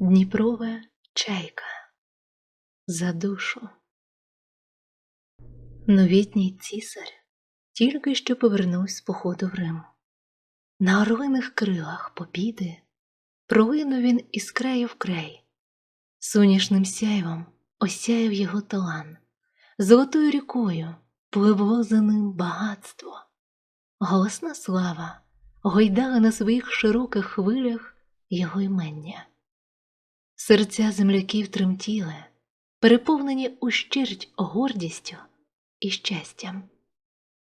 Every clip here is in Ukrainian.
Дніпрове чайка за душу. Новітній цісар тільки що повернувся з походу в Рим. На орлиних крилах попіди пролинув він із краю в край, сонячним сяйвом осяяв його талан, золотою рікою пливло за ним багатство, голосна слава гойдала на своїх широких хвилях його імення. Серця земляків тремтіли, переповнені ущерть гордістю і щастям,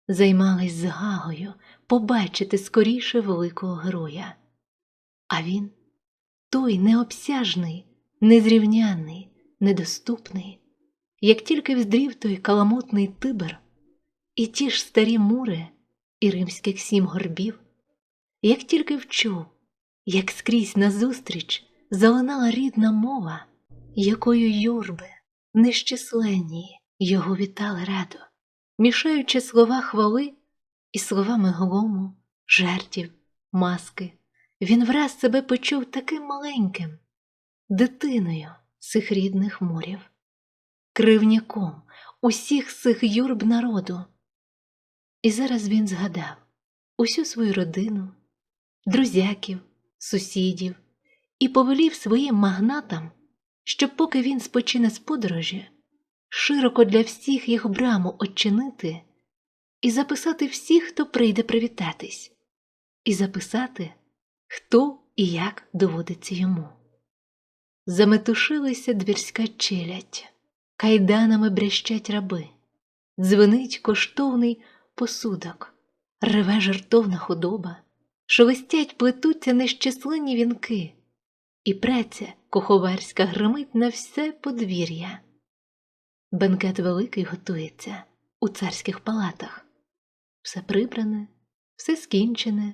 займались згагою побачити скоріше великого героя. А він той необсяжний, незрівняний, недоступний, як тільки вздрів той каламутний тибер, і ті ж старі мури і римських сім горбів, як тільки вчув, як скрізь назустріч залинала рідна мова, якою юрби нещисленні його вітали радо, мішаючи слова хвали і словами глому, жартів, маски, він враз себе почув таким маленьким, дитиною цих рідних морів, кривняком усіх цих юрб народу. І зараз він згадав усю свою родину, друзяків, сусідів і повелів своїм магнатам, щоб, поки він спочине з подорожі, широко для всіх їх браму очинити і записати всіх, хто прийде привітатись, і записати, хто і як доводиться йому. Заметушилася двірська челядь, кайданами брящать раби, дзвенить коштовний посудок, реве жартовна худоба, шелестять плетуться нещасленні вінки, і праця куховарська гримить на все подвір'я. Бенкет великий готується у царських палатах, все прибране, все скінчене.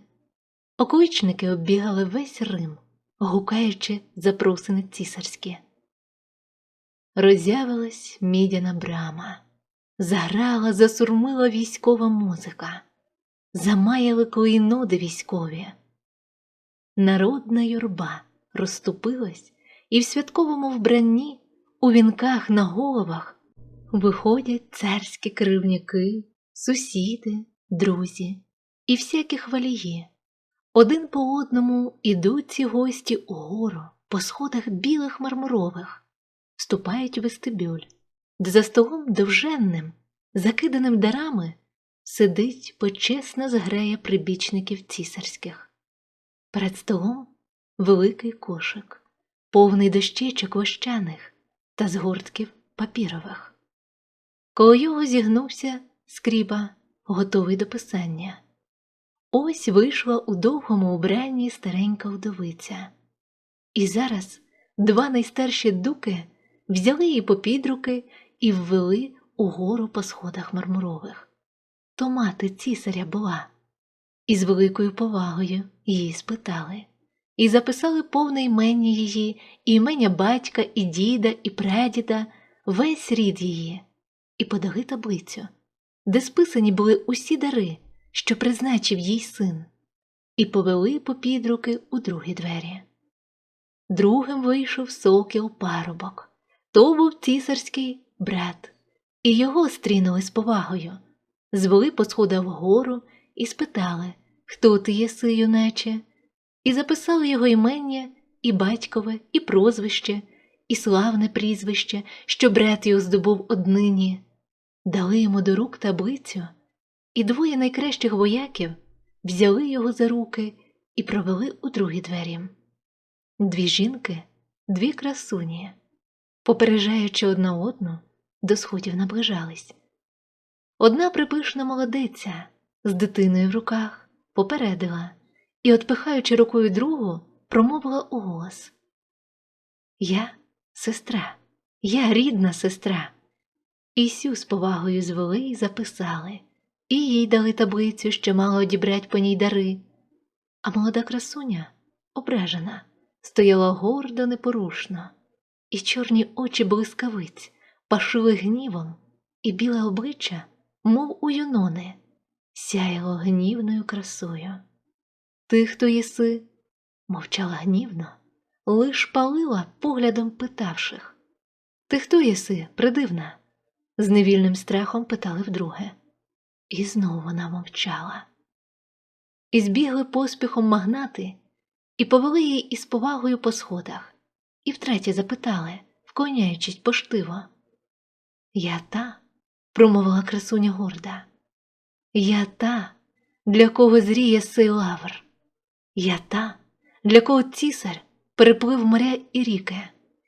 Окличники оббігали весь Рим, гукаючи запросини цісарські. Роззявилась мідяна брама, заграла, засурмила військова музика, замаяли клейноди військові. Народна юрба розступилась, і в святковому вбранні, у вінках на головах виходять царські кривняки, сусіди, друзі і всякі хвалії. Один по одному ідуть ці гості угору по сходах білих мармурових, вступають у вестибюль, де за столом довженним, закиданим дарами, сидить почесна згрея прибічників цісарських. Перед столом великий кошик, повний дощечок вощаних та згортків папірових. Коло його зігнувся скріба, готовий до писання. Ось вийшла у довгому убранні старенька вдовиця. І зараз два найстарші дуки взяли її попід руки і ввели угору по сходах мармурових. То мати цісаря була, і з великою повагою її спитали, і записали повне імення її, і імення батька, і діда, і прадіда, весь рід її, і подали таблицю, де списані були усі дари що призначив їй син, і повели попід руки у другі двері. Другим вийшов сокіл парубок, то був цісарський брат, і його стрінули з повагою, звели по сходах вгору і спитали, хто ти єси, юначе, і записали його імення, і батькове, і прозвище, і славне прізвище, що брат його здобув однині, дали йому до рук таблицю і двоє найкращих вояків взяли його за руки і провели у другі двері. Дві жінки, дві красуні, попереджаючи одна одну, до сходів наближались. Одна припишна молодиця з дитиною в руках попередила і, отпихаючи рукою другу, промовила у голос Я сестра, я рідна сестра. І сю з повагою звели і записали і їй дали таблицю, що мала одібрать по ній дари. А молода красуня, ображена, стояла гордо непорушно, і чорні очі блискавиць пашили гнівом, і біле обличчя, мов у юнони, сяяло гнівною красою. Ти, хто єси, мовчала гнівно, лиш палила поглядом питавших. Ти хто єси, придивна? з невільним страхом питали вдруге. І знову вона мовчала. І збігли поспіхом магнати і повели її із повагою по сходах, і втретє запитали, вклоняючись поштиво. Я та, промовила красуня горда. Я та, для кого зріє сей лавр. Я та, для кого цісар переплив моря і ріки,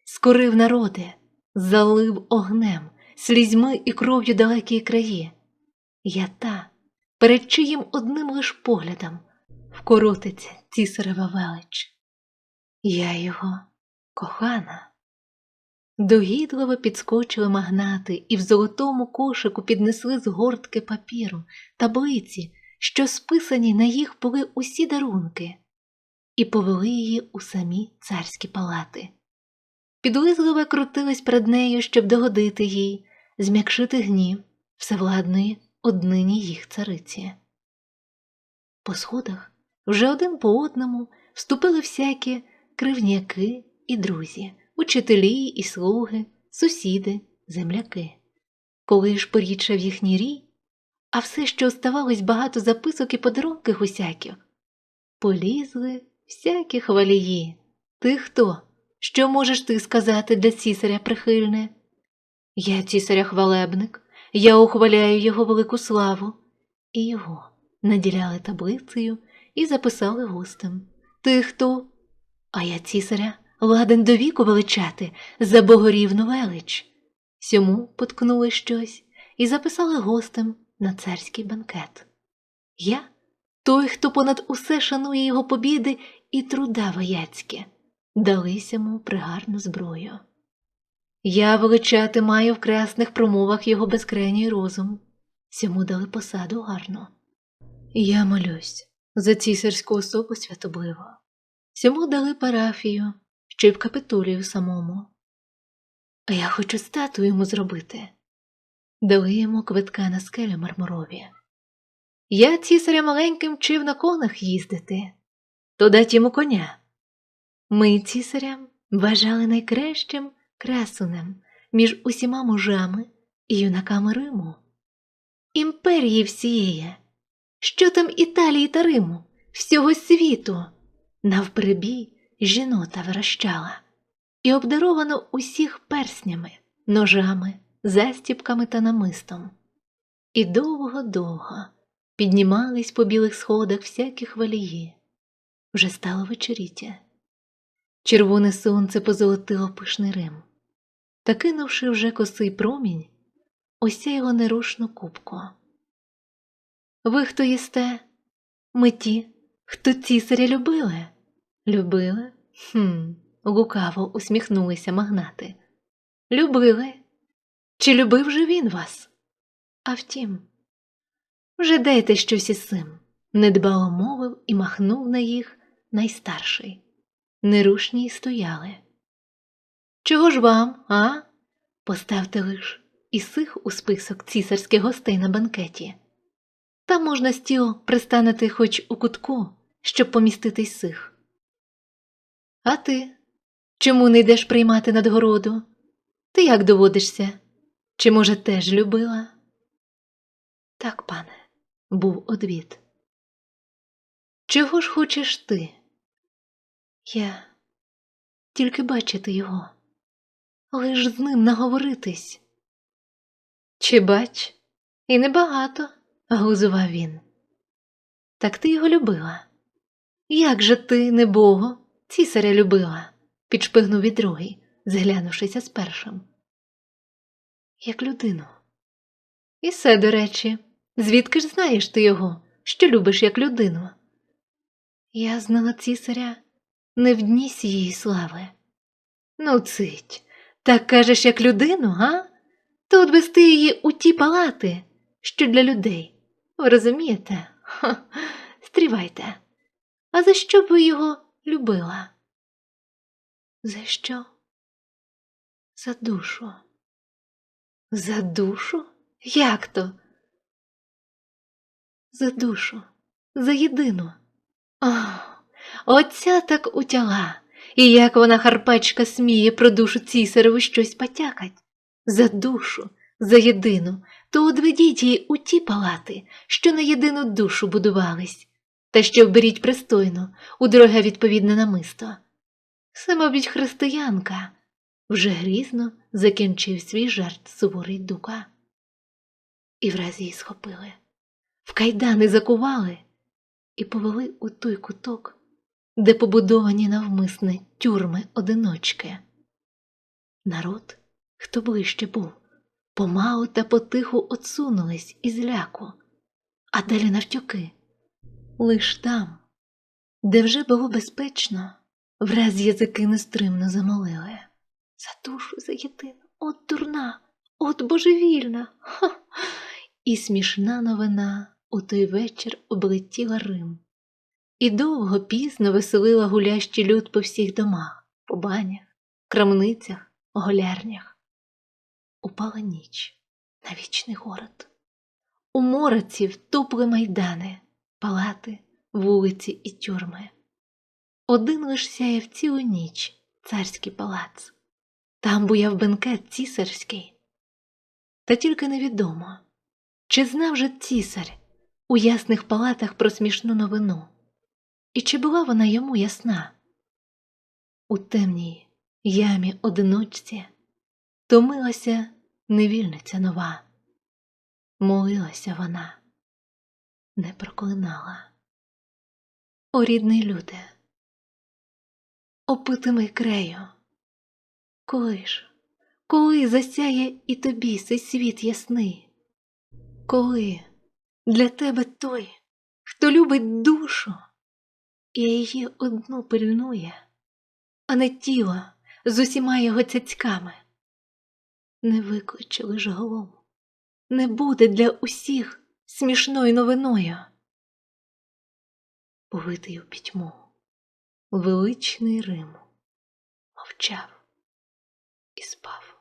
скорив народи, залив огнем, слізьми і кров'ю далекі краї. Я та, перед чиїм одним лиш поглядом вкоротиться цісарева велич. Я його кохана. Догідливо підскочили магнати і в золотому кошику піднесли з гортки папіру таблиці, що списані на їх були усі дарунки, і повели її у самі царські палати. Підлизливо крутились перед нею, щоб догодити їй, зм'якшити гнів всевладної однині їх цариці. По сходах вже один по одному вступили всякі кривняки і друзі, учителі і слуги, сусіди, земляки. Коли ж порічав їхній рій, а все, що оставалось багато записок і подарунків усяких, полізли всякі хвалії. Ти хто? Що можеш ти сказати для цісаря прихильне? Я цісаря хвалебник, я ухваляю його велику славу, і його наділяли таблицею і записали гостем. Ти хто? А я цісаря ладен до віку величати за богорівну велич. Сьому поткнули щось і записали гостем на царський банкет. Я той, хто понад усе шанує його побіди і труда вояцьке, дались йому пригарну зброю. Я величати маю в красних промовах його безкреній розум, сьому дали посаду гарну. Я молюсь за цісарську особу святобливо, сьому дали парафію, ще й в капитулію самому. А я хочу статую йому зробити. Дали йому квитка на скелі мармурові. Я цісаря маленьким вчив на конах їздити, то дать йому коня. Ми цісарям вважали найкращим красунем між усіма мужами і юнаками Риму. Імперії всієї, що там Італії та Риму, всього світу, навперебій жінота вирощала і обдаровано усіх перснями, ножами, застіпками та намистом. І довго-довго піднімались по білих сходах всякі хвалії. Вже стало вечоріття. Червоне сонце позолотило пишний Рим, та кинувши вже косий промінь, осяяло нерушну кубку. Ви хто їсте? Ми ті, хто цісаря любили? Любили? Хм, лукаво усміхнулися магнати. Любили? Чи любив же він вас? А втім, вже дайте щось із цим, недбало мовив і махнув на їх найстарший. Нерушні й стояли. Чого ж вам, а? Поставте лиш і сих у список цісарських гостей на банкеті. Там можна стіл пристанути хоч у кутку, щоб помістити сих. А ти чому не йдеш приймати надгороду? Ти як доводишся? Чи, може, теж любила? Так, пане, був одвід. Чого ж хочеш ти? Я тільки бачити його, лиш з ним наговоритись. Чи бач, і небагато, глузував він. Так ти його любила. Як же ти, небого, цісаря любила? підшпигнув і другий, зглянувшися з першим. Як людину. І все, до речі, звідки ж знаєш ти його, що любиш як людину? Я знала цісаря не в дні сієї слави. Ну, цить, так кажеш, як людину, га? То от вести її у ті палати, що для людей. Ви розумієте? Ха, стрівайте. А за що б ви його любила? За що? За душу. За душу? Як то? За душу, за єдину. Ах, Оця так утяла і як вона харпачка сміє про душу цісареву щось потякать. За душу, за єдину, то одведіть її у ті палати, що на єдину душу будувались, та що вберіть пристойно, у дороге відповідне намисто. Самобіч християнка вже грізно закінчив свій жарт суворий дука. І враз її схопили, в кайдани закували і повели у той куток, де побудовані навмисне тюрми одиночки. Народ, хто ближче був, помалу та потиху отсунулись із ляку, а далі навтюки. Лиш там, де вже було безпечно, враз язики нестримно замолили. За душу, за єдину, от дурна, от божевільна. Ха! І смішна новина у той вечір облетіла Рим. І довго пізно веселила гулящий люд по всіх домах, по банях, крамницях, голярнях. Упала ніч на вічний город. У мораців тупли майдани, палати, вулиці і тюрми. Один лиш сяяв цілу ніч царський палац. Там буяв бенкет цісарський. Та тільки невідомо, чи знав же цісар у ясних палатах про смішну новину, і чи була вона йому ясна? У темній ямі одиночці томилася невільниця нова, молилася вона, не проклинала. О, рідний люде, опитимий крею, коли ж, коли засяє і тобі цей світ ясний? Коли? Для тебе той, хто любить душу, і її одну пильнує, а не тіло з усіма його цяцьками, не викличе лиш голом, не буде для усіх смішною новиною. Повитий у пітьму, величний Рим мовчав і спав.